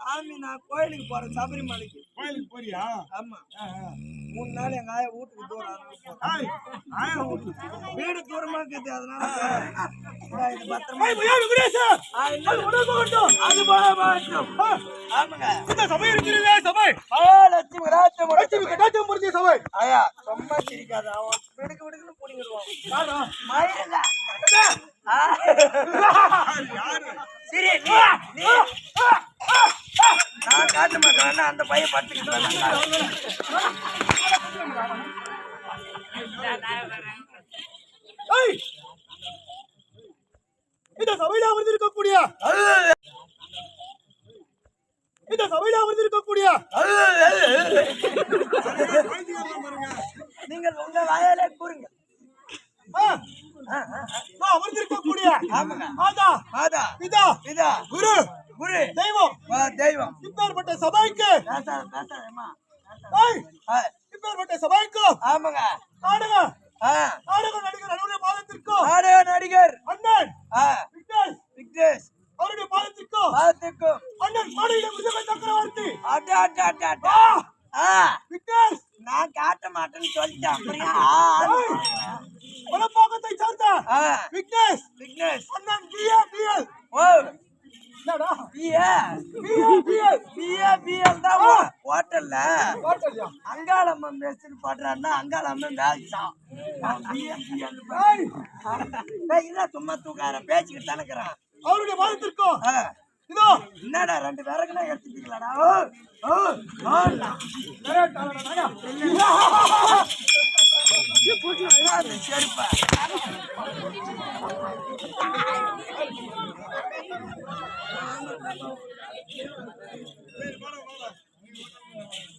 சாமி நான் கோயிலுக்கு போறேன் சபரிமலைக்கு. கோயிலுக்கு போறியா? ஆமா. மூணு நாள் எங்க ஆயா வீட்டுக்கு தூரம் வீடு தூரமா இருக்குது அதனால போறேன். இந்தா இது பத்திரமா ஆ, இல்ல, அது போல பிதா இதா குரு குரு. தெய்வம். தெய்வம். இப்பேற்பட்ட சபைக்கு. இப்பேற்பட்ட சபைக்கு. ஆமாங்க. நாடக ஆ, நாடக நடிகர் அனுடைய பாதத்திற்கும் நாடக நடிகர். அண்ணன். விக்னேஷ். விக்னேஷ். அவருடைய பாதத்திற்கும் பார்த்துக்கும் அண்ணன் மாநில மிருதக சக்கரவர்த்தி. அட்ட அட்ட அட்ட அட்ட விக்னேஷ். நான் காட்ட மாட்டேன்னு சொல்லிட்டேன் அப்படியா? வலப்பாக்கத்தை சார்ந்த விக்னேஷ். விக்னேஷ். அண்ணன் பிஎல் பிஎல் ஹோட்டல்ல. பாட்டல்யா அங்காளம்மன் மேஸ்திரி பாடுறாருன்னா பிஎல் ஏய்! இதான் சும்மா தூக்கார பேச்சுக்கிட்டு தனக்குறான் அவருடைய பாதத்திற்கும் ஆ, இதோ என்னடா ரெண்டு விறகுனா எடுத்துட்டீங்களாடா செருப்பா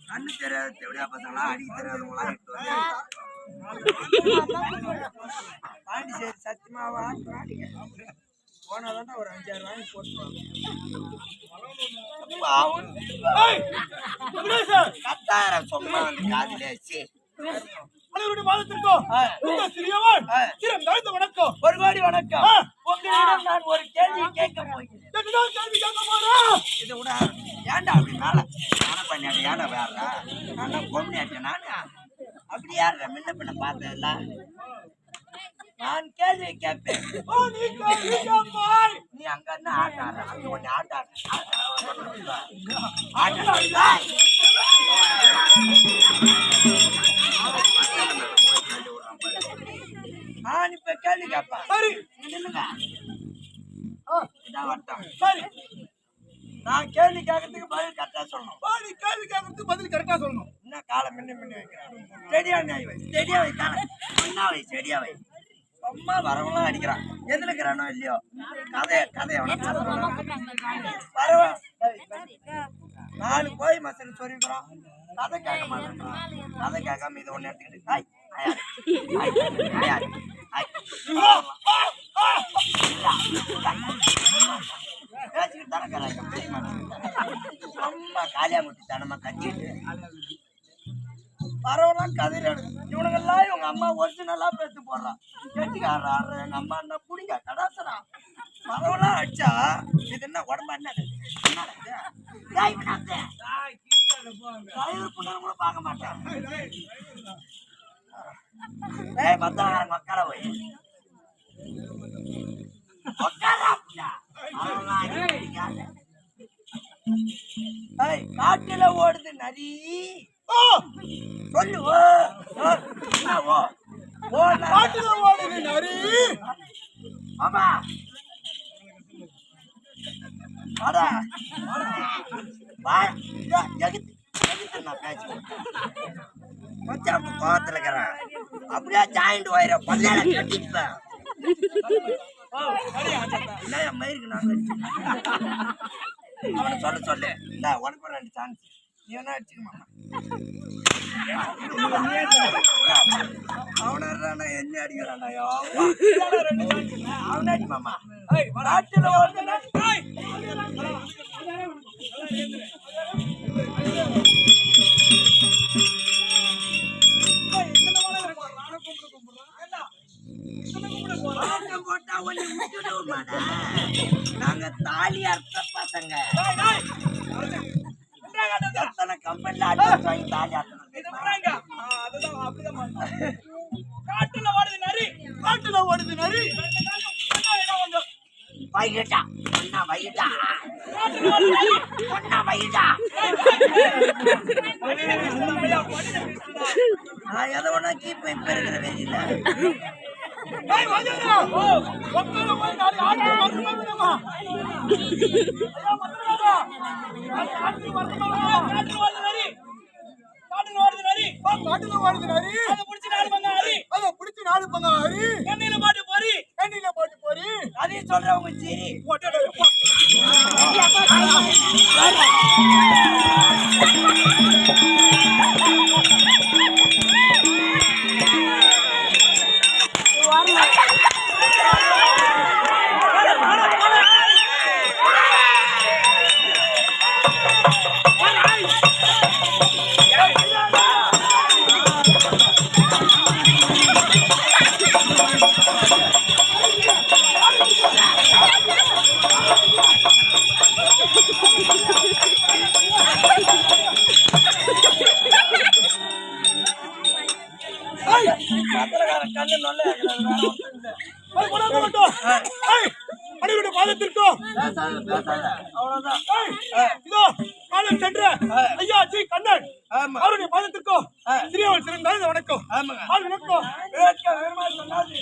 கண்ணு தெரியாத தெவிடியா பசங்களா அடிக்க தெரியாதவங்களா வந்து பாண்டிச்சேரி சத்தியமாவா போனாதான் ஒரு அஞ்சாறு வாங்கி போட்டுருவாங்க. கத்தாயிரம் சும்மா வந்து காதிலே வச்சு. ஆ. இந்த சிறியவன். சிறம் தாழ்ந்த வணக்கம். ஒரு கோடி வணக்கம். உங்களிடம் நான் ஒரு கேள்வி கேட்க போகிறேன். கேள்வி கேட்க போறேன் இதை விட ஏன்டா அப்படி மேல நானே பண்ணியாட்ட ஏன்டா வேறா? நான் பொம்னியாட்டேன் நானு? அப்படி யார முன்ன பின்ன பார்த்ததில்ல நான் கேள்வி கேட்பேன். ஓ நீ கேள்வி கேட்பாய் நீ அங்க இருந்து ஆட்ட ஆடுற. அங்க ஒண்ணு ஆட்ட ஆடுற. ஆட்ட ஆடுற. நான் இப்ப கேள்வி கேட்பேன். சரி. நில்லுங்க. இதான் வட்டம் சரி. நான் கேள்வி கேட்கறதுக்கு பதில் கரெக்டா சொல்லணும். நீ கேள்வி கேட்கறதுக்கு பதில் கரெக்டா சொல்லணும். என்ன காலம் முன்ன முன்ன வைக்கிறான் செடியா நாய் வை. செடியா வை வை செடியா வை. சும்மா வரவங்களாம் அடிக்கிறான். எதுல இருக்கிறானோ இல்லையோ? கதை கதை வரவ நாலு கோய் மசல் சொல்லிக்கிறோம் கதை கேட்க மாட்டேங்கிறான் கதை கேட்காம இது ஒண்ணு எடுத்துக்கிட்டு ஹாய் பேசிக்கிட்டு தானே இருக்கிறாங்க பேச மாட்டேங்கிறாங்க சும்மா காலியா முட்டி தனமா கட்டிட்டு பரவலாம் கதையில இவனுங்கெல்லாம் இவங்க அம்மா ஒரிஜினலா பேத்து போடுறான் கெட்டிக்காரர் ஆடுற எங்க அம்மா என்ன புடிங்க கடாசரா. பரவலாம் அடிச்சா இது என்ன உடம்பு என்ன கூட பார்க்க மாட்டான். ஏய் பத்தாயிரம் மக்களை போய். காட்டுல ஓடுது நரி. கோவத்துல இருக்கிறேன். அப்படியே ஜாயிண்ட் வயிற பல்லையில கட்டிப்பேன் என்ன என் மயிருக்கு நான் அவனை சொல்ல சொல்லு. இந்த உனக்கு ரெண்டு சான்ஸ் நீ வேணா அடிச்சுக்கமா அவனா என்ன அடிக்கிறான்டா அவன அடிமாமா ஆட்சியில் நாங்க தாலி அர்த்த பசங்க. காட்டுல ஓடுது நரி. காட்டுல ஓடுது நரி. வைகிட்டா ஒன்னா வைகிட்டா. ஒன்னா வைகிட்டா எதை ஒண்ணா கீப் இப்ப இருக்கிற வெளியில காட்டுல ஓடுது நரி. அதை புடிச்சு நாலு பங்கு அரி. அத பிடிச்சு நாலு பங்க ஹரி எண்ணெயில மாட்டு பொறி. தண்ணியில போட்டு போறி அதையும் சொல்றவங்க சரி போட்டு அடிவிட பாதத்திற்கும் பேசாத பேசாத அவ்வளவுதான் ஏய் இதோ காலம் சென்ற ஐயா ஜி கண்ணன் ஆமா அவருடைய பாதத்திற்கும் ஆ. சிறியவன் சிறந்த வணக்கம் ஆமா ஆள் வணக்கம் வேட்க வெறுமா சொன்னாது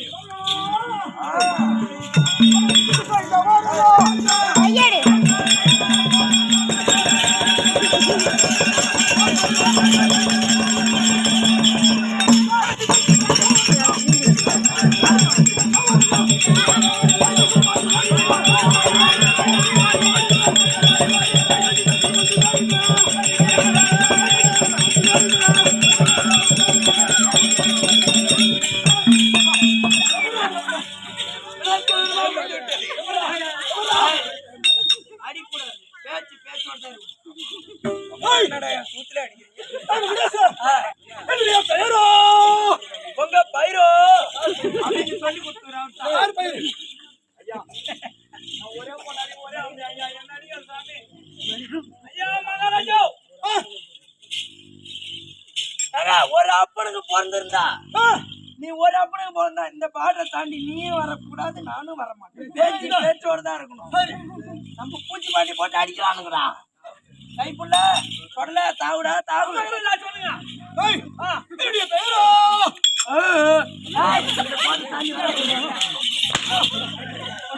ஒரு அப்பனுக்கு பிறந்திருந்தா நீ ஒரு அப்பனுக்கு பிறந்தா இந்த பாட்டை தாண்டி நீயும் வரக்கூடாது நானும் வர மாட்டேன் பேச்சு பேச்சோட தான் இருக்கணும் நம்ம பூச்சி மாட்டி போட்டு அடிக்கலானுங்கிறா கைப்புள்ள தொடல தாவுடா தாவு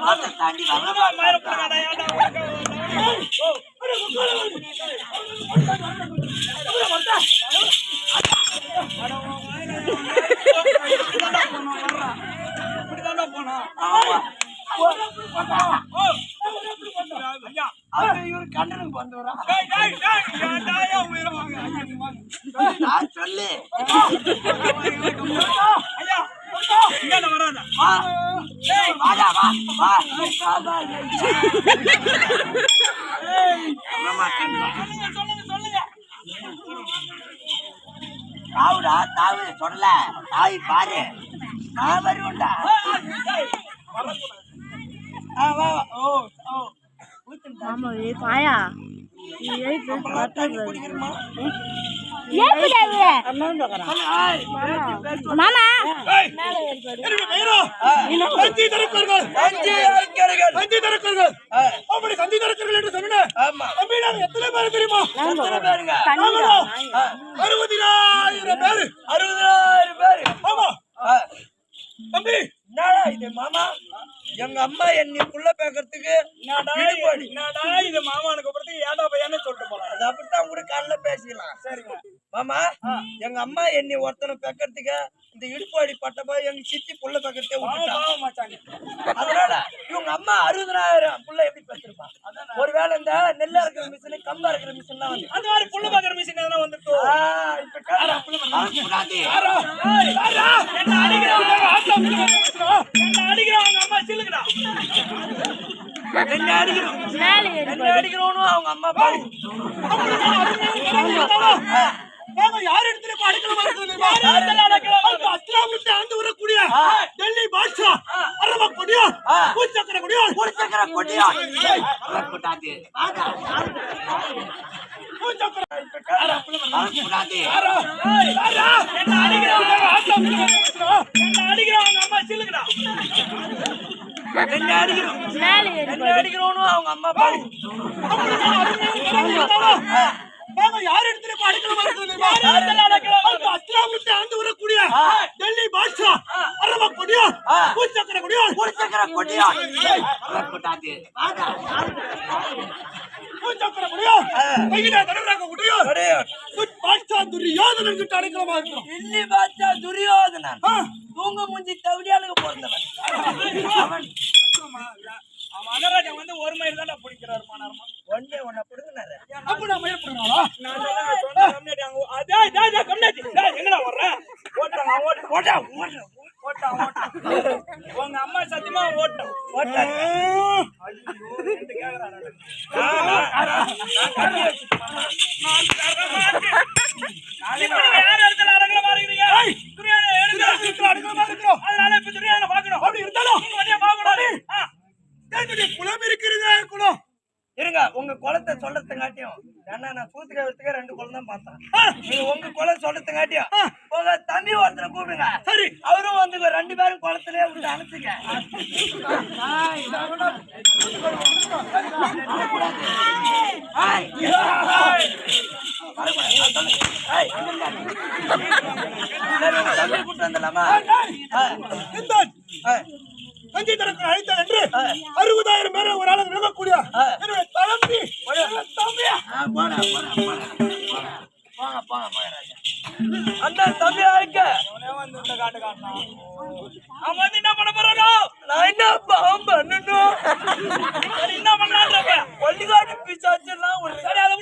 பாட்டை தாண்டி வர சொல்லு ஐயா, வராத. வா வா வா வா, வா ஆமா, கண்ணு. சொல்லுங்க, சொல்லுங்க, சொல்லுங்க. தாவுடா தாவு சொல்லல நாய் பாரு நான் வருவேன்டா ஆமா ஏ பாயா நீ மாமா. தரக்கர்கள் அஞ்சு தரக்கர்கள் அப்படி தரக்கர்கள் என்று சொன்னேன். நாங்க எத்தனை பேர் தெரியுமா? எத்தனை பேருங்க? நாங்களோ? அறுபதினாயிரம் பேரு. பேரு. ஆமா. தம்பி. என்னடா இது மாமா? எங்க அம்மா என்னை புள்ள பேக்கறதுக்கு என்னடா இது? மாமானுக்கு அப்புறத்துக்கு ஏடா பையன்னு சொல்லிட்டு போறான் அது அப்படித்தான் கூட காலைல பேசிக்கலாம் சரிங்க. மாமா எங்க அம்மா என்னை ஒருத்தனை பெக்கறதுக்கு இந்த இடுப்பாடி பட்டப்பா எங்க சித்தி புள்ள பெக்கறதே அதனால இவங்க அம்மா அறுபதாயிரம் புள்ள எப்படி பெற்றிருப்பா ஒருவேளை இந்த நெல்லா இருக்கிற மிஷின் கம்பா இருக்கிற மிஷின் தான் வந்து அந்த மாதிரி புள்ள பாக்குற மிஷின் எதனா வந்துட்டோ ஆ, இப்ப கேளுடா, புள்ள பெக்கறது. என்ன அடிக்கிறோம் என்ன அடிக்கிறோனும் அவங்க அம்மா பாரு நாங்க யார் இடத்துல அடைக்கலம் அஸ்திராபுரத்தை ஆண்டு வரக்கூடிய. டெல்லி பாட்ஷா அரப. பூச்சக்கர கூட்டாது? என்ன என்ன அம்மா சில்லுங்கடா. என்ன அடிக்கிறோம்? என்ன அவங்க அம்மா பாரு நாம யார் இடத்துல இப்ப அடிக்கலாமா இருக்கிறது? யார் இடத்துல அடிக்கலாமா? அந்த அஸ்லாமுத்தை ஆண்டு வரக்கூடிய டெல்லி பாட்ஷா, அரப கொடியார், ஆ. பூச்சக்கர கொடியார், குடிச்சக்கர கொட்டியா வரக்கூடாது வாடா. பூச்சக்கர கொடியார், கையிலே தடவுறாங்க கொடியார். கொடியார். புத் பாட்ஷா துரியோதனன் கிட்ட அடிக்கலாமா இருக்கிறோம். இல்லி பாத்தா துரியோதனன். தூங்க மூஞ்சி தவிடியாளுக்கு பிறந்தவன் தான் பார்த்தேன். நீங்க உங்க குளம் சொல்றதுங்காட்டியும் உங்க தம்பி ஒருத்தரை கூப்பிடுங்க. சரி. அவரும் வந்து ரெண்டு பேரும் குளத்திலே விட்டு அனுப்பிச்சுங்க ஏய். வரக்கூடாது. நான் சொல்றேன். ஏய், இங்க இருங்க. சரி, உங்க தம்பியை கூப்பிட்டு வந்துடலாமா? ஆ. ஆ. அறுபதாயிரம் பேரை ஒரு ஆளுக்கு விலகக்கூடிய என்னுடைய தளம்பி ஆ, போடா, போடா, போடா, போடா. போங்க, போங்க, மகாராஜா. அண்ணன் தம்பி அழைக்க அவன் வந்து என்ன பண்ண போறானோ? நான் என்ன பாவம் பண்ணணும் என்ன பண்ணலான்றப்ப பள்ளிக்காட்டு பிசாச்செல்லாம் ஒரு சரி அதை